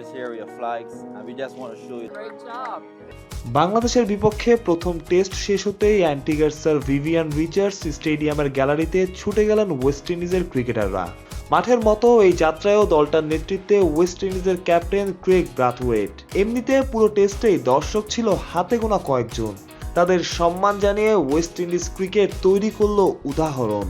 this area flags, and we just want to show you. Great job. বাংলাদেশের বিপক্ষে প্রথম test শেষ হতেই অ্যান্টিগার স্যার ভিভিয়ান রিচার্ডস স্টেডিয়ামের গ্যালারিতে ছুটে গেলেন ওয়েস্ট ইন্ডিজের ক্রিকেটাররা মাঠের মতো এই যাত্রায়ও দলটার নেতৃত্বে ওয়েস্ট ইন্ডিজের ক্যাপ্টেন ক্রেগ ব্রাথওয়েট এমনিতে পুরো টেস্টেই দর্শক ছিল হাতে গোনা কয়েকজন তাদের সম্মান জানিয়ে ওয়েস্ট ইন্ডিজ ক্রিকেট তৈরি করল উদাহরণ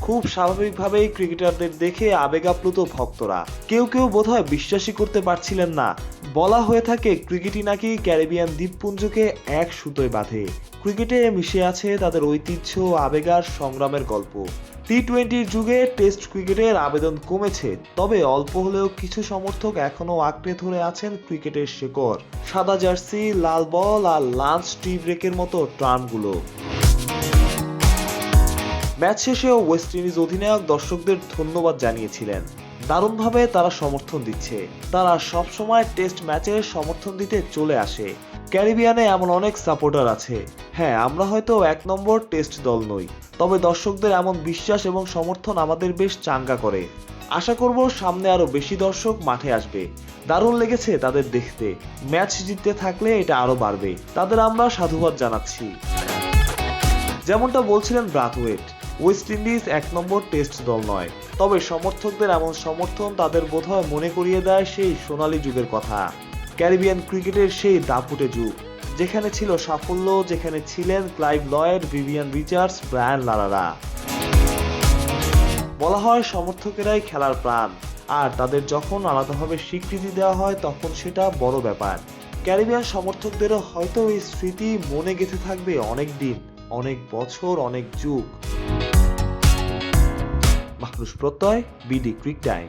খুব স্বাভাবিকভাবেই ক্রিকেটারদের দেখে আবেগাপ্লুত ভক্তরা। কেউ কেউ বোধহয় বিশ্বাসই করতে পারছিলেন না। বলা হয়ে থাকে, ক্রিকেটই নাকি ক্যারিবিয়ান দ্বীপপুঞ্জকে এক সুতোয় বাঁধে। ক্রিকেটে মিশে আছে তাদের ঐতিহ্য আবেগার সংগ্রামের গল্প। টি টোয়েন্টির যুগে টেস্ট ক্রিকেটের আবেদন কমেছে, তবে অল্প হলেও কিছু সমর্থক এখনও আঁকড়ে ধরে আছেন ক্রিকেটের শেকড়। সাদা জার্সি, লাল বল আর লাঞ্চ টি ব্রেকের মতো টার্মগুলো ম্যাচ শেষেও ওয়েস্ট ইন্ডিজ অধিনায়ক দর্শকদের ধন্যবাদ জানিয়েছিলেন। দারুণভাবে তারা সমর্থন দিচ্ছে। তারা সবসময় টেস্ট ম্যাচে সমর্থন দিতে চলে আসে। ক্যারিবিয়ানে এমন অনেক সাপোর্টার আছে। হ্যাঁ আমরা হয়তো এক নম্বর টেস্ট দল নই, তবে দর্শকদের এমন বিশ্বাস এবং সমর্থন আমাদের বেশ চাঙ্গা করে। আশা করব সামনে আরও বেশি দর্শক মাঠে আসবে। দারুণ লেগেছে তাদের দেখতে। ম্যাচ জিততে থাকলে এটা আরও বাড়বে। তাদের আমরা সাধুবাদ জানাচ্ছি। যেমনটা বলছিলেন ব্রাথওয়েট ওয়েস্ট ইন্ডিজ এক নম্বর টেস্ট দল নয়। তবে সমর্থকদের এমন সমর্থন তাদের বোধহয় মনে করিয়ে দেয় সেই সোনালী যুগের কথা। ক্যারিবিয়ান ক্রিকেটের সেই দাপুটে যুগ, যেখানে ছিল সাফল্য, যেখানে ছিলেন Clive Lloyd, Vivian Richards, Brian লারারা। বলা হয় সমর্থকেরাই খেলার প্রাণ, আর তাদের যখন আলাদাভাবে স্বীকৃতি দেওয়া হয় তখন সেটা বড় ব্যাপার। ক্যারিবিয়ান সমর্থকদেরও হয়তো এই স্মৃতি মনে গেঁথে থাকবে অনেক দিন, অনেক বছর, অনেক যুগ। প্রত্যয় বিডি ক্রিক টাইম